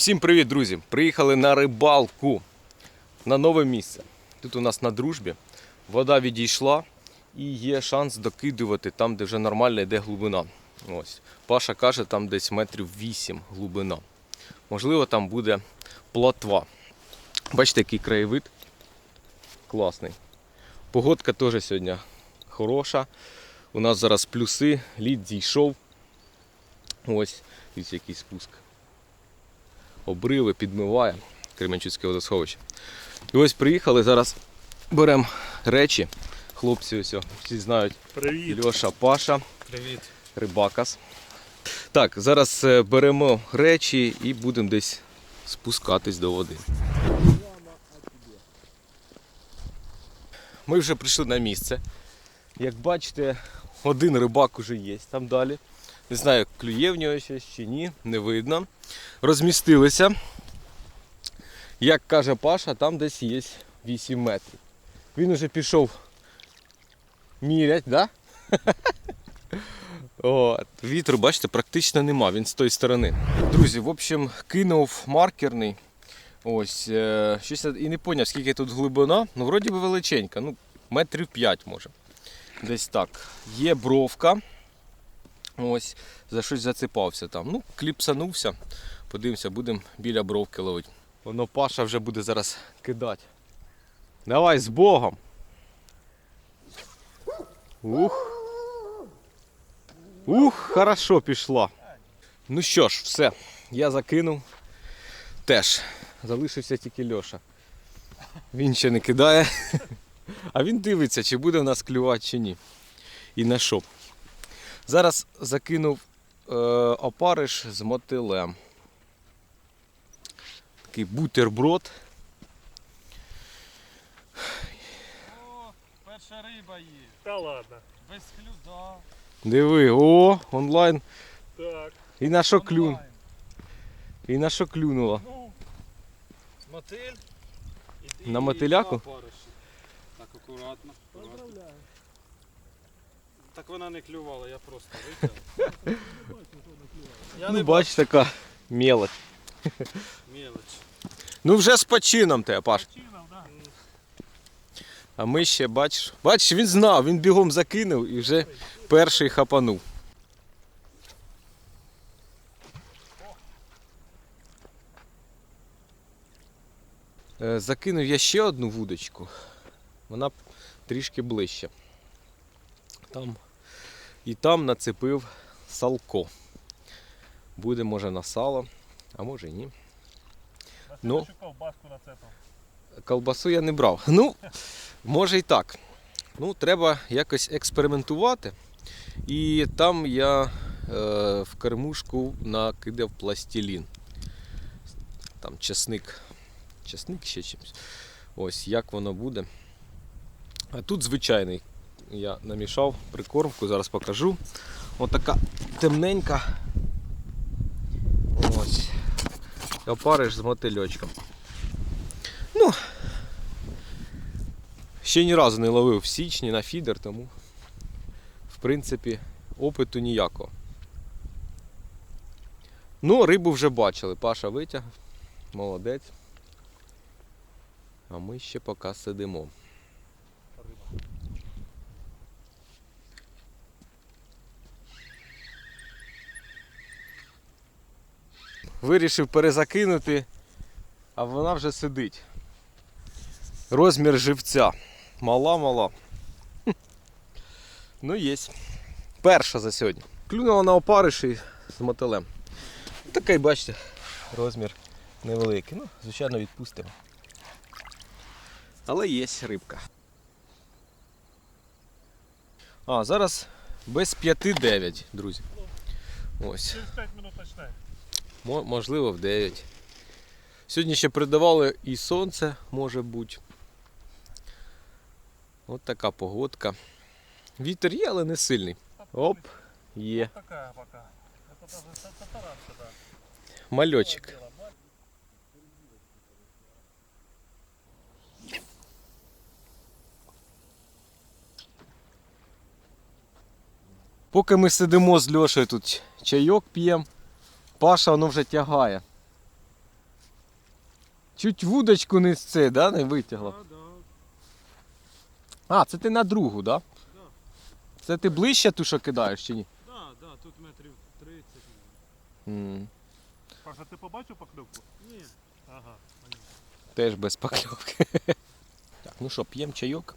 Всім привіт, друзі! Приїхали на рибалку на нове місце. Тут у нас на дружбі вода відійшла і є шанс докидувати там, де вже нормально йде глибина. Ось. Паша каже, там десь метрів 8 глибина. Можливо, там буде плотва. Бачите, який краєвид класний. Погодка теж сьогодні хороша. У нас зараз плюси, лід зійшов. Ось, ось який спуск обриви, підмиває Кременчуцьке водосховище. І ось приїхали, зараз беремо речі. Хлопці ось всі знають Привіт. Льоша Паша, Привіт. Рибакас. Так, зараз е, беремо речі і будемо десь спускатись до води. Ми вже прийшли на місце. Як бачите, один рибак уже є там далі. Не знаю, клює в нього щось чи ні, не видно. Розмістилися. Як каже Паша, там десь є 8 метрів. Він уже пішов мірять, да? От. Вітру, бачите, практично нема, він з тої сторони. Друзі, в общем, кинув маркерний. Ось, е, щось і не поняв, скільки тут глибина. Ну, вроді би величенька, ну, метрів 5 може. Десь так. Є бровка. Ось, за щось зацепався там. Ну, кліпсанувся. Подивимося, будемо біля бровки ловити. Воно Паша вже буде зараз кидати. Давай з Богом. Ух. Ух, хорошо пішла. Ну що ж, все. Я закинув. Теж. Залишився тільки Льоша. Він ще не кидає. А він дивиться, чи буде в нас клювати, чи ні. І на що. Зараз закинув е, опариш з мотилем. Такий бутерброд. О, перша риба є. Та ладно. Без хлюда. Диви, о, онлайн. Так. І на що клюн? І на що клюнуло? Ну, мотиль. І- На і мотиляку? Так, акуратно. акуратно. Так вона не клювала, я просто витягнув. Я Ну не бач, така мелочь. мелоч. Ну вже з почином тебе, Паш. А ми ще бачиш. Бачиш, він знав, він бігом закинув і вже перший хапанув. Е, Закинув я ще одну вудочку. Вона трішки ближче. Там. І там нацепив салко. Буде може на сало, а може і ні. Ну. ковбаску на це Колбасу я не брав. Ну, може і так. Ну, треба якось експериментувати. І там я е, в кормушку накидав пластилін. Там чесник. Чесник ще чимось. Ось як воно буде. А тут звичайний. Я намішав прикормку, зараз покажу. Отака темненька. Ось. Опариш з мотильочком. Ну, ще ні разу не ловив в січні на фідер, тому в принципі опиту ніякого. Ну, рибу вже бачили. Паша витяг. Молодець. А ми ще поки сидимо. Вирішив перезакинути, а вона вже сидить. Розмір живця. Мала-мала. Ну, є. Перша за сьогодні. Клюнула на опариші з мотилем. Такий, бачите, розмір невеликий. Ну, звичайно, відпустимо. Але є рибка. А, зараз без 5-9, друзі. Ось. 5 минут почне. Мо- Можливо, в 9. Сьогодні ще передавали і сонце, може бути. От така погодка. Вітер є, але не сильний. Оп, є. Мальочок. Поки ми сидимо з Льошею тут чайок п'ємо, Паша воно вже тягає. Чуть вудочку не з це, да, не витягла. А, це ти на другу, да? Да. Це ти ближче ту, що кидаєш чи ні? Да, да, тут метрів 30. мабуть. М, Паша, ти побачив покльовку? Ні. Ага. Теж без покльовки. Так, ну що, п'ємо чайок.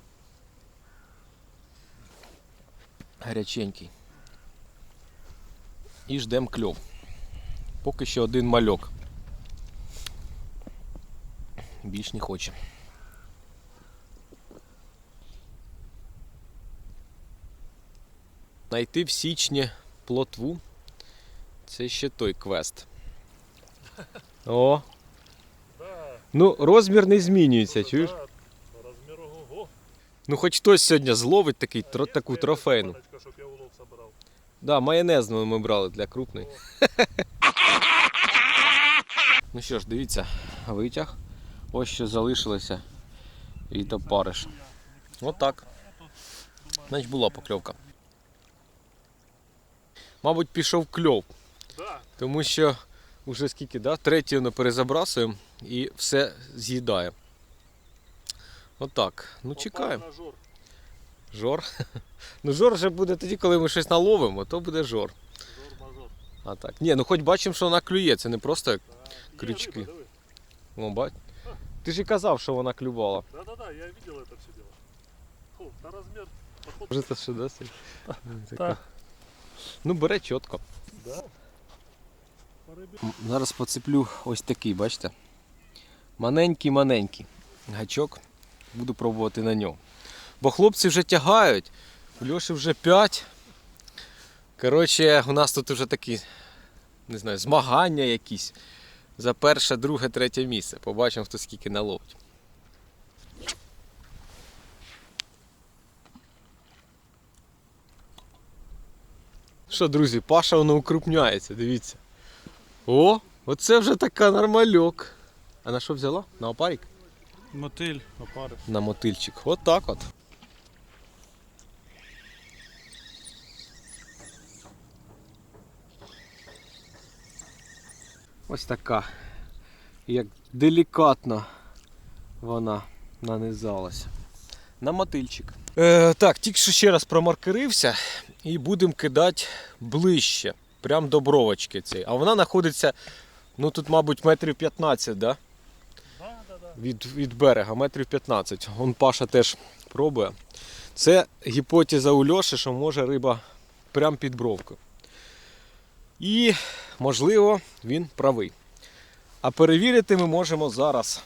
Гаряченький. І ждемо кльов. Поки що один мальок. Більш не хоче. Найти в січні плотву. Це ще той квест. О, Ну, розмір не змінюється, чуєш? Розмір ого. Ну, хоч хтось сьогодні зловить такий, тро, таку трофейну. Собирав. Да, майонезну ми брали для крупної. ну що ж, дивіться, витяг. Ось що залишилося від опариш. Отак. Значить була покльовка. Мабуть, пішов кльов, тому що вже скільки, да? третій воно перезабрасуємо і все з'їдає. Отак. Ну чекаємо. жор. Ну жор вже буде тоді, коли ми щось наловимо, то буде жор. А так. Ні, ну хоч бачимо, що вона клює, це не просто. Крючки. О, бать. Ти ж і казав, що вона клювала. Да-да-да, я видел это все дело. Фу, на походу, Може це що досить? Так. Ну бере чітко. Да. Зараз поцеплю ось такий, бачите? Маленький-маленький гачок. Буду пробувати на нього. Бо хлопці вже тягають. У Льоші вже 5. Коротше, у нас тут вже такі, не знаю, змагання якісь. За перше, друге, третє місце. Побачимо, хто скільки наловить. Що, друзі, Паша воно укрупняється, дивіться. О, оце вже така нормальок. А на що взяла? На опарик? Мотиль, опари. На мотильчик. От так от. Ось така. Як делікатно вона нанизалася. На мотильчик. Е, так, тільки що ще раз промаркерився і будемо кидати ближче. Прям до бровочки цієї. А вона знаходиться, ну тут, мабуть, метрів 15, да? Від, від берега, метрів 15. Он Паша теж пробує. Це гіпотеза у Льоші, що може риба прямо під бровкою. І, можливо, він правий. А перевірити ми можемо зараз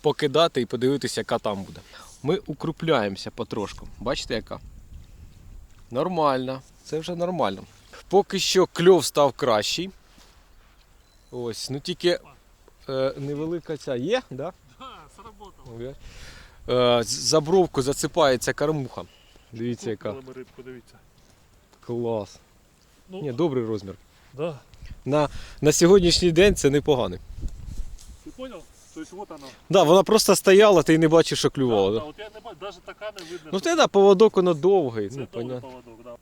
покидати і подивитися, яка там буде. Ми укрупляємося потрошку. Бачите, яка? Нормально. Це вже нормально. Поки що кльов став кращий. Ось, ну тільки е, невелика ця є, да? Да. Е, За бровку засипається кормуха. Дивіться, яка рибку, дивіться. клас. Ну, Ні, добрий розмір. да. На, на сьогоднішній день це непоганий. Ти понял? Тобто вот оно. Да, вона просто стояла, ти не бачив, що клювала. да, Да, от я не бачу, навіть така не видно. Ну ти да, поводок воно довгий. Це Ну, довгий понятно. поводок, да.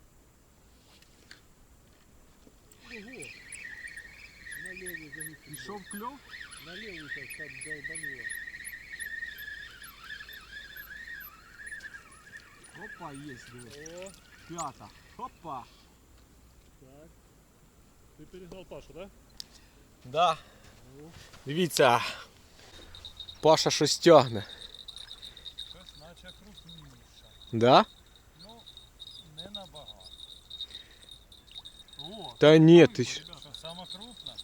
Пішов кльов? На левый сейчас там долбануло. Опа, є, диви. О, П'ята. Опа. Так. Ти перегнал Пашу, да? Да. Дивіться. Паша щось тягне. Щось наче крупніше. Да? Ну, не набагато. О, Та ні, ти ж. сама крупна?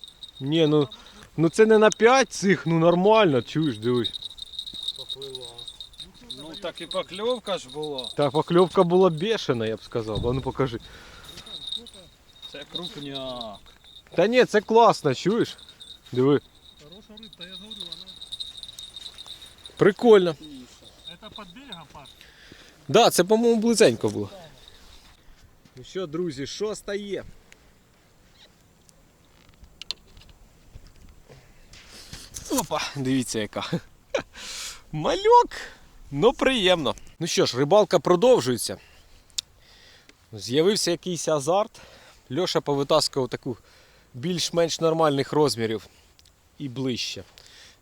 Ні, ну, ну це не на 5 цих, ну нормально, чуєш, дивись. Поплила. Ну так і покльовка ж була. Та покльовка була бешена, я б сказав. А ну покажи. Це крупняк. Та ні, це класно, чуєш? Диви. Хорошая рыбка, я говорю, она... Прикольно. Это под берегом, Паш? Да, це, по-моєму, близенько було. Ну що, друзі, що стає? Опа, дивіться яка. Мальок, ну приємно. Ну що ж, рибалка продовжується. З'явився якийсь азарт. Льоша повитаскував таку більш-менш нормальних розмірів і ближче.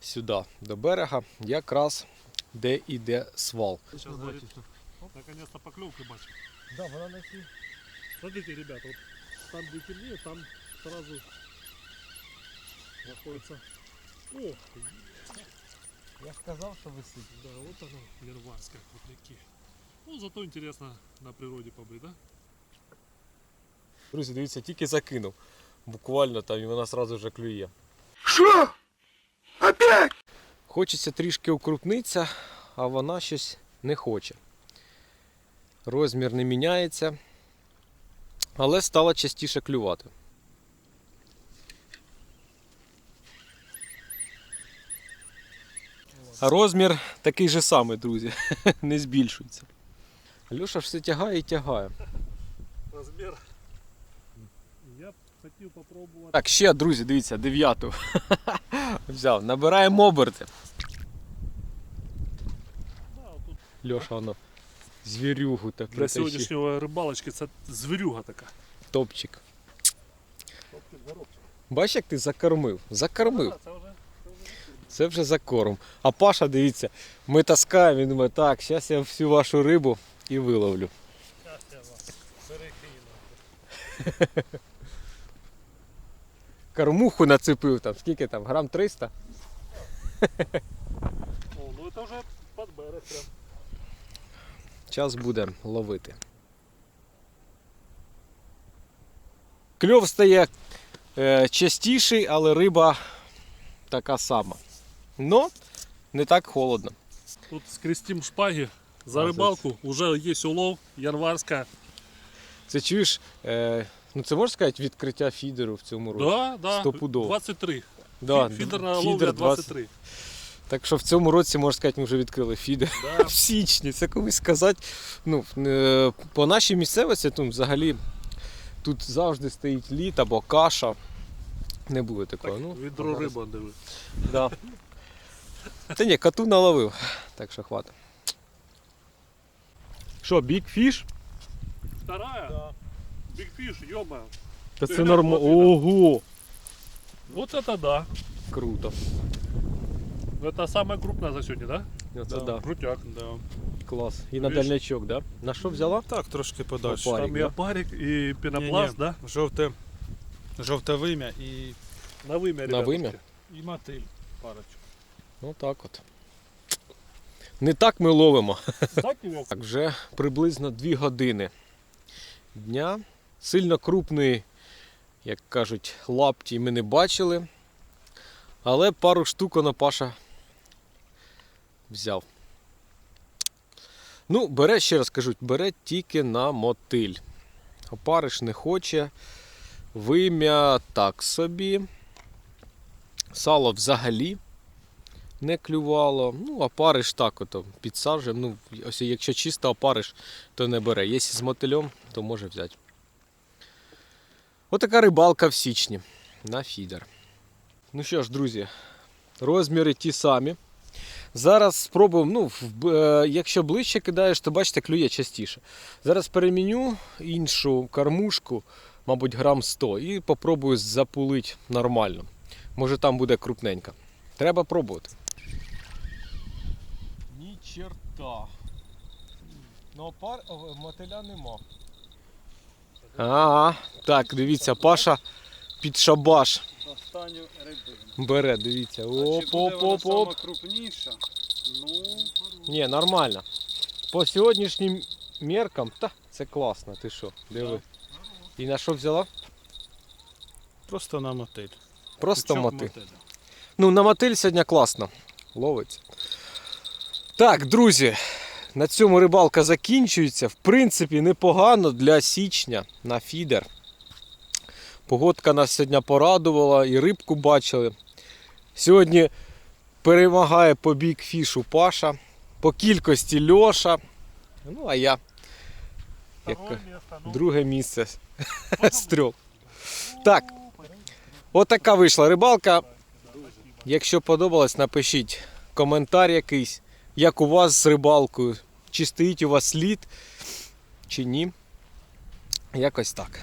сюди, до берега, якраз де іде свал. Наконец-то поклевка бачу. Да, вона на сі. Смотрите, ребята, вот там где темнее, там сразу находится. О, Я сказав, що висить. да, вот оно, январская крупняки. Ну, зато интересно на природе побыть, да? Друзі, дивіться, тільки закинув. Буквально там і вона одразу вже клює. Що? Опять? Хочеться трішки укрупнитися, а вона щось не хоче. Розмір не міняється, але стала частіше клювати. А розмір такий же самий, друзі, не збільшується. Льоша все тягає і тягає. Я хотел попробовать. Так, ще, друзі, дивіться, дев'яту. Взяв. Набираємо оберти. Льоша, воно. Звірюгу так для притащив. сьогоднішньої рибалочки це звірюга така. Топчик. Бачиш, як ти закормив? Закормив. це вже Це вже за корм. А Паша, дивіться, ми таскаємо, він думає, так, зараз я всю вашу рибу і виловлю. щастя вас. Берегти Кормуху нацепив там, скільки там, грам 300? О, ну це вже під берег прям. Час буде ловити. Кльов стає е, частіший, але риба така сама. Но не так холодно. Тут скрестим шпаги. За рибалку вже є улов, январська. Це чуєш, е, ну це можна сказати відкриття фідеру в цьому році. Да, да, Стопудово. 23. Да, Фі- Фідерна фідер ловля 20. 23. Так що в цьому році, можна сказати, ми вже відкрили фідер. Да. в січні. Це комусь сказати. Ну, е, по нашій місцевості ну, взагалі тут завжди стоїть лід або каша. Не буде такого. ну, Відро зараз- риба диви. Да. Та ні, коту наловив, так що хватить. Що, big fish? Вторая? Да. Big Fish, ёба. Та Ти це глянь, нормально. от Ого! Вот это да. Круто. Это самая крупная за сегодня, да? Оце да. Крутяк. Да. Клас. І на Видиш? дальнячок, да? На що взяла? Так, трошки подальше. Опарик, Там и да? опарик, и пенопласт, Ні-ні, да? Жовте, жовте вим'я і, На вымя, На ребятушки. вим'я? і мотиль парочку. Ну так от. Не так ми ловимо. Так его? Так, вже приблизно 2 години дня. Сильно крупної, як кажуть, лапті ми не бачили. Але пару штук воно Паша взяв. Ну, бере, ще раз кажу, бере тільки на мотиль. Опариш не хоче. Вим'я так собі. Сало взагалі не клювало. Ну, опариш так ото підсаджуємо. Ну, ось якщо чисто опариш, то не бере. Якщо з мотилем, то може взяти. Отака рибалка в січні на фідер. Ну що ж, друзі, розміри ті самі. Зараз спробуємо, ну, е, якщо ближче кидаєш, то бачите, клює частіше. Зараз переміню іншу кормушку, мабуть, грам 100, і попробую запулити нормально. Може там буде крупненька. Треба пробувати. Ні черта. Ну, пар мотиля нема. Ага, так, дивіться, Паша під шабаш Останню рибину. бере, дивіться. Оп, оп, оп, оп. крупніша? Ну, Ні, нормально. По сьогоднішнім меркам, та це класно, ти що, диви. І на що взяла? просто на мотиль. Просто Пучок мотиль. мотиля. Ну, на мотиль сьогодні класно. Ловиться. Так, друзі, на цьому рибалка закінчується. В принципі, непогано для січня на фідер. Погодка нас сьогодні порадувала і рибку бачили. Сьогодні перемагає по бікфішу Паша, по кількості Льоша. Ну, а я як. Ну, друге місце з трьох. Так, отака вийшла рибалка. Якщо подобалось, напишіть коментар якийсь, як у вас з рибалкою, чи стоїть у вас слід, чи ні. Якось так.